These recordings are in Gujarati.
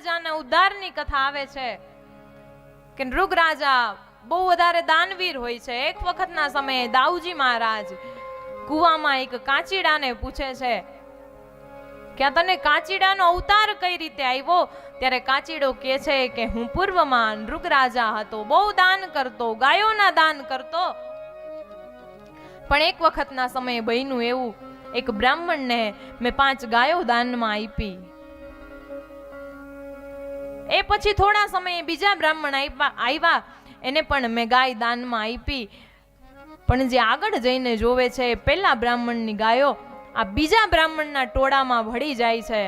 રાજાના ઉદ્ધારની કથા આવે છે કે નૃગ રાજા બહુ વધારે દાનવીર હોય છે. એક વખતના સમયે દાઉજી મહારાજ કુવામાં એક કાચીડાને પૂછે છે કે તને કાચીડાનો અવતાર કઈ રીતે આવ્યો? ત્યારે કાચીડો કહે છે કે હું પૂર્વમાં નૃગ રાજા હતો, બહુ દાન કરતો, ગાયોના દાન કરતો. પણ એક વખતના સમયે બન્યું એવું, એક બ્રાહ્મણને મેં પાંચ ગાયો દાનમાં આપી. એ પછી થોડા સમયે બીજા બ્રાહ્મણ આવ્યા એને પણ મેં ગાય દાનમાં આપી પણ જે આગળ જઈને જોવે છે પેલા બ્રાહ્મણની ગાયો આ બીજા બ્રાહ્મણના ટોળામાં ભળી જાય છે.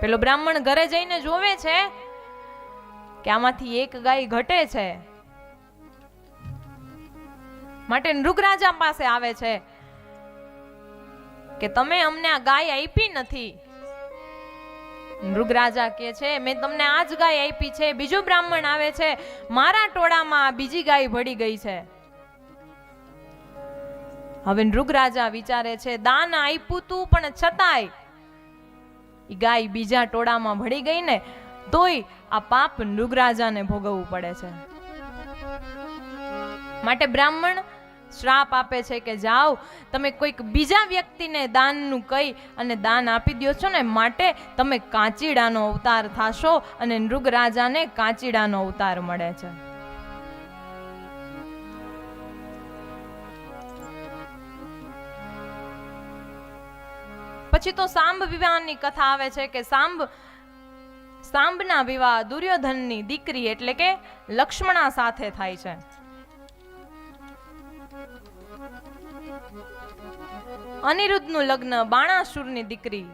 પેલો બ્રાહ્મણ ઘરે જઈને જોવે છે કે આમાંથી એક ગાય ઘટે છે. માટે નૃગરાજા પાસે આવે છે કે તમે અમને આ ગાય આપી નથી. નૃગરાજા કે છે, મેં તમને આ જ ગાય આપી છે, બીજો બ્રાહ્મણ આવે છે, મારા ટોળામાં બીજી ગાય ભળી ગઈ છે. હવે નૃગરાજા વિચારે છે, દાન આપ્યું તું, પણ છતાંય ગાય બીજા ટોળામાં ભળી ગઈ ને, તોય આ પાપ નૃગરાજાને ભોગવવું પડે છે. માટે બ્રાહ્મણ શ્રાપ આપે છે કે જાઓ, તમે કોઈક બીજા વ્યક્તિને દાનનું કહી અને દાન આપી દો છો ને, માટે તમે કાંચીડાનો અવતાર થાશો અને નૃગરાજાને કાંચીડાનો અવતાર મળે છે. પછી તો સાંભ વિવાહની કથા આવે છે કે સાંભ, સાંભના વિવાહ દુર્યોધનની દીકરી એટલે કે લક્ષ્મણા સાથે થાય છે. અનિરુદ્ધનું લગ્ન બાણાસુરની દીકરી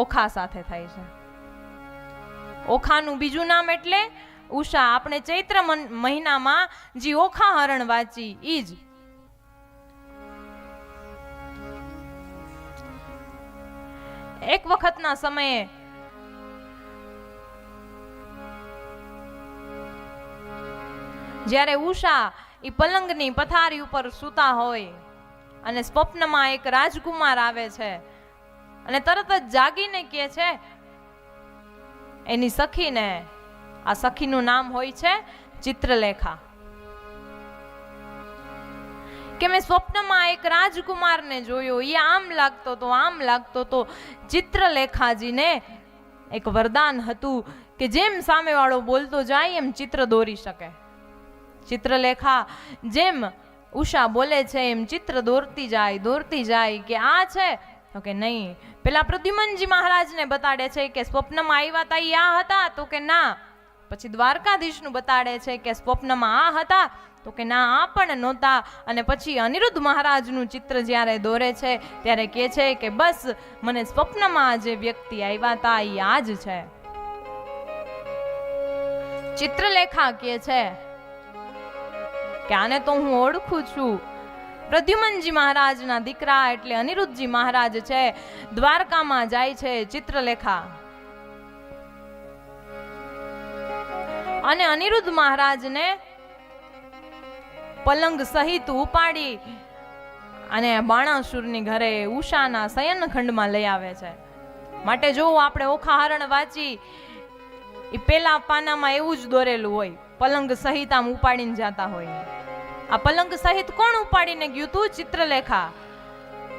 ઓખા સાથે થાય છે. ઓખાનું બીજું નામ એટલે ઉષા. આપણે ચૈત્ર મહિનામાં જે ઓખા હરણ વાંચી, ઈ જ. એક વખતના સમયે જ્યારે ઉષા એ પલંગની પથારી ઉપર સૂતા હોય અને સ્વપ્નમાં એક રાજકુમાર આવે છે. અને તરત જ જાગીને કહે છે, એની સખીને આ સખીનું નામ હોય છે ચિત્રલેખા. કે મેં સ્વપ્નમાં એક રાજકુમારને જોયો એ આમ લાગતો તો, આમ લાગતો તો ચિત્રલેખાજીને એક વરદાન હતું કે જેમ સામેવાળો બોલતો જાય એમ ચિત્ર દોરી શકે. ચિત્રલેખા જેમ ઉષા બોલે છે એમ ચિત્ર દોરતી જાય દોરતી જાય કે આ છે? તો કે નહીં. પેલા પ્રદ્યુમનજી મહારાજને બતાડે છે કે સ્વપ્નમાં આવ્યા હતા એ આ હતા, તો કે ના. પછી દ્વારકાધીશનું બતાડે છે કે સ્વપ્નમાં આ હતા, તો કે ના, આ પણ નહોતા. અને પછી અનિરુદ્ધ મહારાજનું ચિત્ર જ્યારે દોરે છે, ત્યારે કહે છે કે બસ, મને સ્વપ્નમાં જે વ્યક્તિ આવ્યા હતા એ આ જ છે. ચિત્રલેખા કહે છે કે આને તો હું ઓળખું છું. પ્રદ્યુમનજી મહારાજના દીકરા એટલે અનિરુદ્ધજી મહારાજ છે, દ્વારકામાં જાય છે ચિત્રલેખા. અને અનિરુદ્ધ મહારાજને પલંગ સહિત ઉપાડી અને બાણાસુરની ઘરે ઉષાના શયનખંડમાં લઈ આવે છે. માટે જો આપણે ઓખા હરણ વાંચી એ પેલા પાનામાં એવું જ દોરેલું હોય, પલંગ સહિત આમ ઉપાડીને જતા હોય. આ પલંગ સહિત કોણ ઉપાડીને ગયું તું ચિત્રલેખા?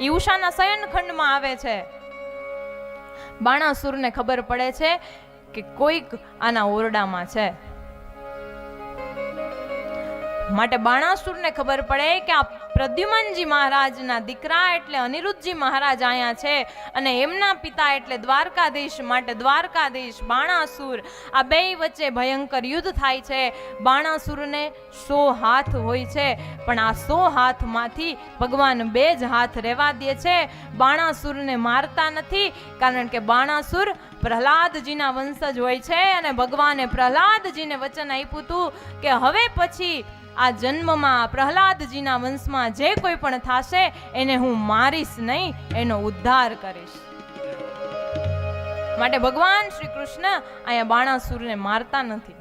ઈ ઉષાના શયનખંડમાં આવે છે. બાણાસુરને ખબર પડે છે કે કોઈક આના ઓરડામાં છે. માટે બાણાસુરને ખબર પડે કે આ પ્રદ્યુમનજી મહારાજના દીકરા એટલે અનિરુદ્ધજી મહારાજ અહીંયા છે અને એમના પિતા એટલે દ્વારકાધીશ, માટે દ્વારકાધીશ બાણાસુર. આ બે વચ્ચે ભયંકર યુદ્ધ થાય છે. બાણાસુરને સો હાથ હોય છે, પણ આ સો હાથમાંથી ભગવાન બે જ હાથ રહેવા દે છે. બાણાસુરને મારતા નથી, કારણ કે બાણાસુર પ્રહલાદજીના વંશજ હોય છે અને ભગવાને પ્રહલાદજીને વચન આપ્યું હતું કે હવે પછી આ જન્મમાં પ્રહલાદજીના વંશમાં જે કોઈ પણ થશે, એને હું મારીશ નહીં, એનો ઉદ્ધાર કરીશ. માટે ભગવાન શ્રી કૃષ્ણ અહીંયા બાણાસુરને મારતા નથી.